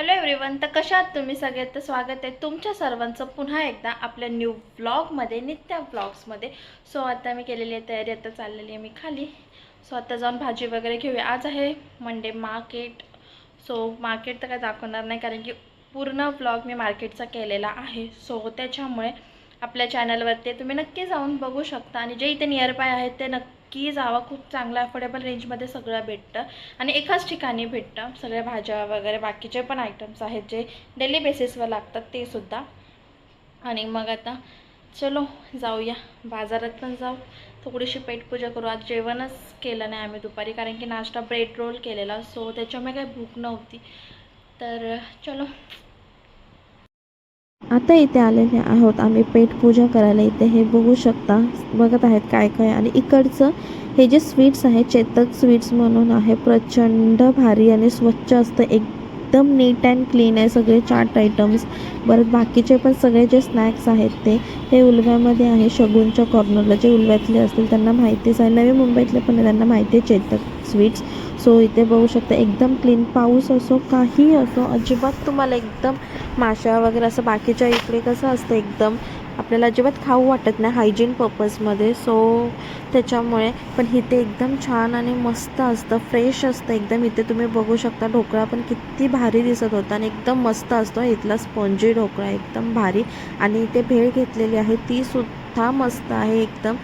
Hello everyone तर कशा आहात तुम्ही सगळे? तर स्वागत आहे तुमच्या सर्वांचं पुन्हा एकदा आपल्या न्यू ब्लॉगमध्ये नित्या ब्लॉग्समध्ये सो आता मी केलेली आहे तयारी आता चाललेली आहे मी खाली. सो आता जाऊन भाजी वगैरे घेऊया. आज आहे मंडे मार्केट सो मार्केट तर काय दाखवणार नाही कारण की पूर्ण ब्लॉग मी मार्केटचा केलेला आहे. सो त्याच्यामुळे आपल्या चॅनलवरती तुम्ही नक्की जाऊन बघू शकता. आणि जे इथे नियर बाय आहेत ते नक्की जावा. खूप चांगलं अफोर्डेबल रेंजमध्ये सगळं भेटतं. आणि एकाच ठिकाणी भेटतं. सगळ्या भाज्या वगैरे बाकीचे पण आयटम्स आहेत जे डेली बेसिसवर लागतात ते सुद्धा. आणि मग आता चलो जाऊया. बाजारात पण जाऊ. थोडीशी पेटपूजा करू. आज जेवणच केलं नाही आम्ही दुपारी कारण की नाश्ता ब्रेड रोल केलेला. सो त्याच्यामुळे काही भूक नव्हती. तर चलो. आता इथे आलेले आहोत. आम्ही पेट पूजा करायला इथे हे बघू शकता. बघत आहेत काय काय. आणि इकडचं हे जे स्वीट्स आहे चेतक स्वीट्स म्हणून आहे प्रचंड भारी आणि स्वच्छ असतं. एकदम नीट अँड क्लीन आहे सगळे चाट आयटम्स. परत बाकीचे पण सगळे जे स्नॅक्स आहेत ते हे उलव्यामध्ये आहे शगुनच्या कॉर्नरला जे उलव्यातले असतील त्यांना माहितीच आहे. नवी मुंबईतले पण त्यांना माहिती आहे चेतक स्वीट्स सो इथे बघू शकता एकदम क्लीन पाऊस असो काही असो अजिबात तुम्हाला एकदम माशा वगैरे असं बाकीच्या इकडे कसं असतं एकदम आपल्याला अजिबात खाऊ वाटत नाही हायजीन पर्पजमध्ये सो त्याच्यामुळे पण इथे एकदम छान आणि मस्त असतं फ्रेश असतं. एकदम इथे तुम्ही बघू शकता ढोकळा पण किती भारी दिसत होता आणि एकदम मस्त असतो. इथला स्पॉन्जी ढोकळा एकदम भारी. आणि इथे भेळ घेतलेली आहे ती सुद्धा मस्त आहे एकदम.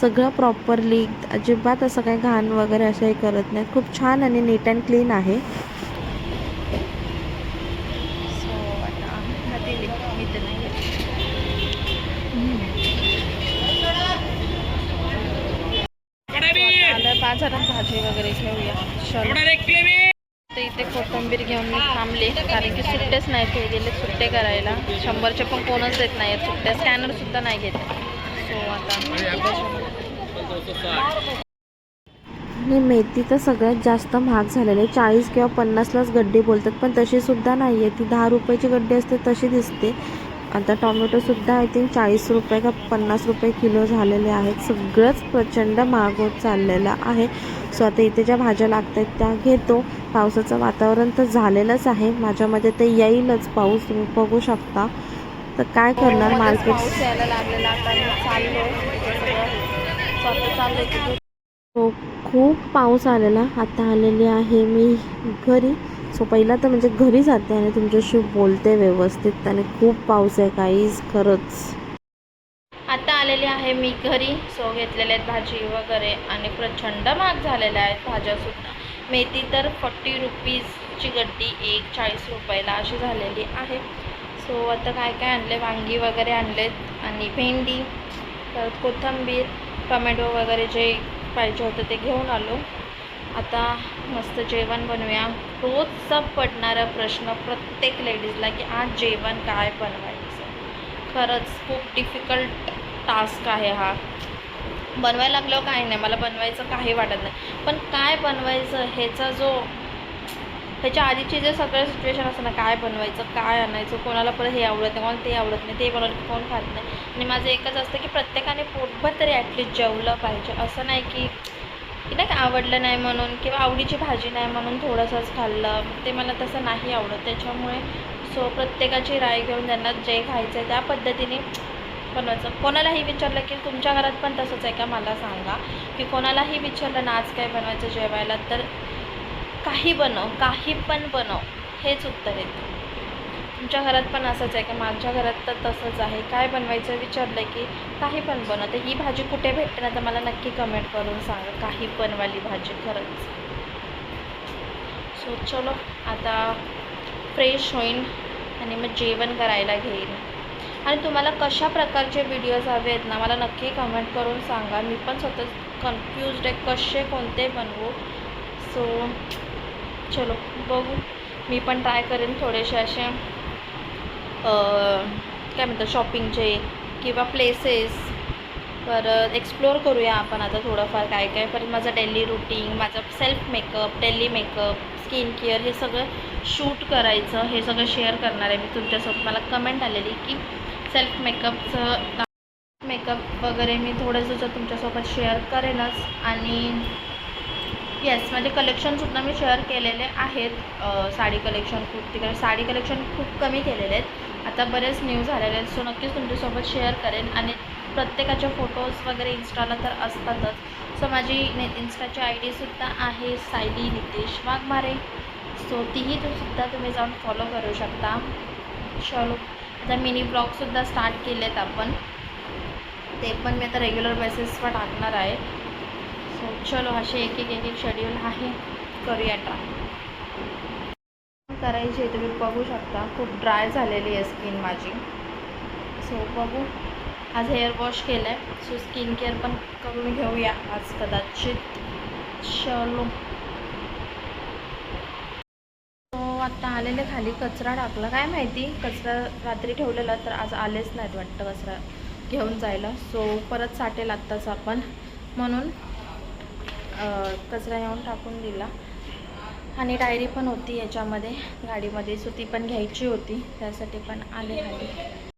सगळं प्रॉपरली अजिबात असं काही घाण वगैरे असं हे करत नाही. खूप छान आणि नीट अँड क्लीन आहे सो आता खातील मी तर नाही घेत. So, आता आलं बाजारात भाजी वगैरे घेऊया. चलो. तर इथे कोथिंबीर घेऊन मी थांबले. कारण की सुट्टेच नाही ते गेले सुट्टे करायला. शंभरचे पण कोणच देत नाही आहेत सुट्ट्या स्कॅनर सुद्धा नाही घेत. सो आता आणि मेथी तर सगळ्यात जास्त महाग झालेली आहे. चाळीस किंवा पन्नासलाच गड्डी बोलतात पण तशी सुद्धा नाही आहे ती दहा रुपयाची गड्डी असते तशी दिसते. आता टॉमॅटोसुद्धा आय थिंक चाळीस रुपये का पन्नास रुपये किलो झालेले आहेत. सगळंच प्रचंड महाग होत चाललेलं आहे. सो आता इथे ज्या भाज्या लागत आहेत त्या घेतो. पावसाचं वातावरण तर झालेलंच आहे. माझ्यामध्ये ते येईलच पाऊस. तुम्ही बघू शकता. तर काय करणार मार्केट पाऊस यायला लागलेला आता मी चाललो. स्वतः चाललोय की हो खूप पाऊस आलेला. आता आलेली आहे मी घरी. सो पहिला तर म्हणजे घरी जाते आणि तुमच्याशी बोलते व्यवस्थित आणि खूप पाऊस आहे काहीच खरंच. आता आलेली आहे मी घरी. सो घेतलेले आहेत भाजी वगैरे आणि प्रचंड महाग झालेल्या आहेत भाज्यासुद्धा. मेथी तर फोर्टी रुपीजची गड्डी एक चाळीस रुपयाला अशी झालेली आहे. सो आता काय काय आणले? वांगी वगैरे आणलेत आणि भेंडी तर कोथिंबीर टोमॅटो वगैरे जे पाहिजे होतं ते घेऊन आलो. आता मस्त जेवण बनवूया. रोजचा पडणारा प्रश्न प्रत्येक लेडीजला की आज जेवण काय बनवायचं? खरंच खूप डिफिकल्ट टास्क आहे हा. बनवायला लागल्यावर काही नाही मला बनवायचं काही वाटत नाही. पण काय बनवायचं ह्याचा जो ह्याच्या आधीचे जे सगळं सिच्युएशन असतं ना काय बनवायचं काय आणायचं कोणाला परत हे आवडत नाही कोणाला ते आवडत नाही ते बनवलं की कोण खात नाही. आणि माझं एकच असतं की प्रत्येकाने पोटभर तरी ॲटलिस्ट जेवलं पाहिजे. असं नाही की की नाही का आवडलं नाही म्हणून किंवा आवडीची भाजी नाही म्हणून थोडंसंच खाल्लं. ते मला तसं नाही आवडत. त्याच्यामुळे सो प्रत्येकाची राय घेऊन त्यांना जे खायचं आहे त्या पद्धतीने बनवायचं. कोणालाही विचारलं की तुमच्या घरात पण तसंच आहे का मला सांगा. की कोणालाही विचारलं ना आज काय बनवायचं जेवायला तर काही बनव काही पण बनव. हेच उत्तर येतं. तुमच्या घरात पण असंच आहे का? माझ्या घरात तर तसंच आहे. काय बनवायचं? विचारलं की काही पण बनवते ही भाजी कुठे भेटते ना तर मला नक्की कमेंट करून सांगा. काही बनवाली भाजी खरंच. सो चलो. आता फ्रेश होईन आणि मग जेवण करायला घेईन. आणि तुम्हाला कशा प्रकारचे व्हिडिओज हवे आहेत ना मला नक्की कमेंट करून सांगा. मी पण स्वतः कन्फ्युज्ड आहे कसे कोणते बनवू. सो चलो. बघू. मी पण ट्राय करेन थोडेसे असे. काय म्हणतात शॉपिंगचे किंवा प्लेसेस परत एक्सप्लोअर करूया आपण आता थोडंफार काय काय. परत माझं डेली रुटीन माझं self makeup daily makeup skin care हे सगळं शूट करायचं. हे सगळं शेअर करणार आहे मी तुमच्यासोबत. मला कमेंट आलेली की सेल्फ मेकअपचं मेकअप वगैरे मी थोडंसं तुमच्यासोबत शेअर करेनच आणि येस म्हणजे कलेक्शनसुद्धा मी शेअर केलेले आहेत. Sari collection kurti collection sari collection खूप कमी केलेले आहेत. आता बरेच न्यू झालेले आहेत. सो नक्कीच तुमच्यासोबत शेअर करेन. आणि प्रत्येकाचे फोटोज वगैरे इन्स्टाला तर असतातच. सो माझी ने इन्स्टाची आय डीसुद्धा आहे. सायली नितेश वाघमारे. सो तीही सुद्धा तुम्ही जाऊन फॉलो करू शकता. चलो आता मिनी ब्लॉगसुद्धा स्टार्ट केलेत आपण. ते पण मी आता रेग्युलर बेसिसवर टाकणार आहे. सो चलो असे एक एक एक एक शेड्यूल आहे. करूया ट्राय करायची आहे तुम्ही बघू शकता. खूप ड्राय झालेली आहे स्किन माझी. सो बघू. आज हेअर वॉश केलं आहे सो स्किन केअर पण करून घेऊया आज कदाचित. चलो. तो आत्ता आलेले खाली कचरा टाकला. काय माहिती? कचरा रात्री ठेवलेला तर आज आलेच नाहीत वाटतं कचरा घेऊन जायला. सो परत साठेल आत्ताच आपण. म्हणून कचरा येऊन टाकून दिला. आणि डायरी पण होती याच्यामध्ये गाडीमध्ये. सो ती पण घ्यायची होती त्यासाठी पण आले खाली